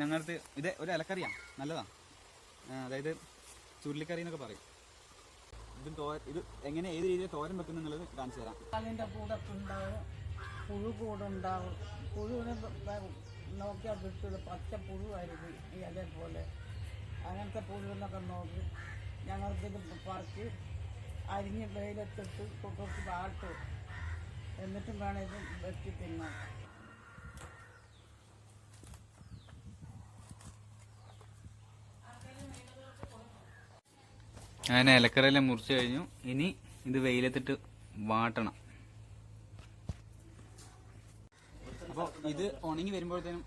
ഞങ്ങൾക്ക് ഇത് ഒരു ഇലക്കറിയാണ്. നല്ലതാണ് അതായത് ചുരുളിക്കറി എന്നൊക്കെ പറയും. ഇതും തോ ഇത് എങ്ങനെ ഏത് രീതിയിൽ തോരൻ വെക്കുന്നു എന്നുള്ളത് കാണിച്ചു തരാം. അതിന്റെ കൂടെ പുഴു കൂടെ ഉണ്ടാവും. പുഴുവിനെ നോക്കിയാൽ വിട്ടത് പച്ച പുഴുവായിരിക്കും ഈ അതേപോലെ അങ്ങനത്തെ പുഴുവിനൊക്കെ നോക്കി ഞങ്ങൾക്കിത് പറിച്ച് അരിഞ്ഞ് വെയിലത്തിട്ട് കുറച്ച് വാട്ടും. എന്നിട്ടും വേണം ഇത് വെച്ച് തിന്നാൻ. അങ്ങനെ ഇലക്കറിയെല്ലാം മുറിച്ച് കഴിഞ്ഞു. ഇനി ഇത് വെയിലത്തിട്ട് വാട്ടണം. അപ്പോൾ ഇത് ഉണങ്ങി വരുമ്പോഴത്തേനും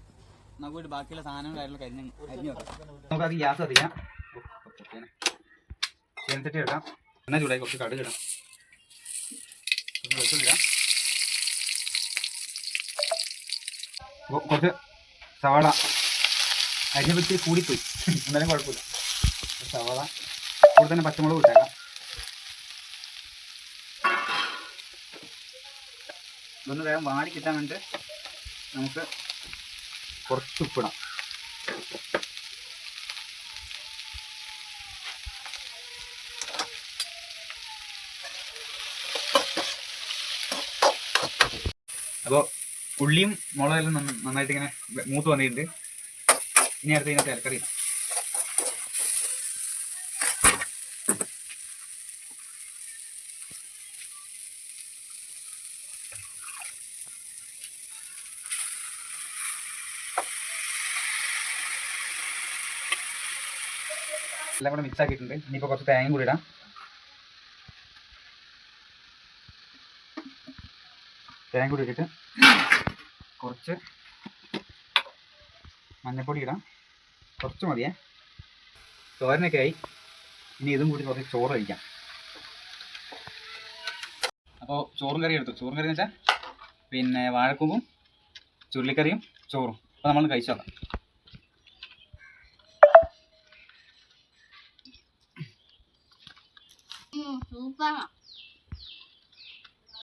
നമുക്ക് ബാക്കിയുള്ള സാധനങ്ങൾ കാര്യങ്ങൾ അരിഞ്ഞ് കരിഞ്ഞു വെക്കാം. നമുക്ക് അത് ഗ്യാസ് കത്തിക്കാം. ചേർത്തിട്ട് ഇടാം. എണ്ണ ചൂടായി കുറച്ച് കടുക് ഇടാം. കൊ- കുറച്ച് സവാള. അരിഞ്ഞ പറ്റി കൂടിപ്പോയി. എന്നാലും കുഴപ്പമില്ല. സവാള. കൂടെ തന്നെ പച്ചമുളക് ഇട്ടേക്കാം. ഇതൊന്ന് വേഗം വാടി കിട്ടാൻ വേണ്ടിട്ട് നമുക്ക് കുറച്ച് ഉപ്പിടാം. അപ്പോൾ ഉള്ളിയും മുളകെല്ലാം നന്ന- നന്നായിട്ട് ഇങ്ങനെ മൂത്ത് വന്നിട്ടുണ്ട്. ഇനി അടുത്ത് ഇതിനകത്ത് ഇലക്കറി എല്ലാം കൂടെ മിക്സ് ആക്കിയിട്ടുണ്ട് ഇനിയിപ്പോൾ കുറച്ച് തേങ്ങയും കൂടി ഇടാം. തേങ്ങ കൂടി ഇട്ടിട്ട് കുറച്ച് മഞ്ഞൾപ്പൊടി ഇടാം. കുറച്ച് മതിയേ. തോരനൊക്കെ ആയി. ഇനി ഇതും കൂടി കുറച്ച് ചോറ് കഴിക്കാം. അപ്പോൾ ചോറും കറി എടുത്തു. ചോറും കറി എന്ന് വെച്ചാൽ പിന്നെ വാഴക്കൂമ്പും ചുരുളിക്കറിയും ചോറും. അപ്പോൾ നമ്മൾ കഴിച്ചു 嗯熟饭了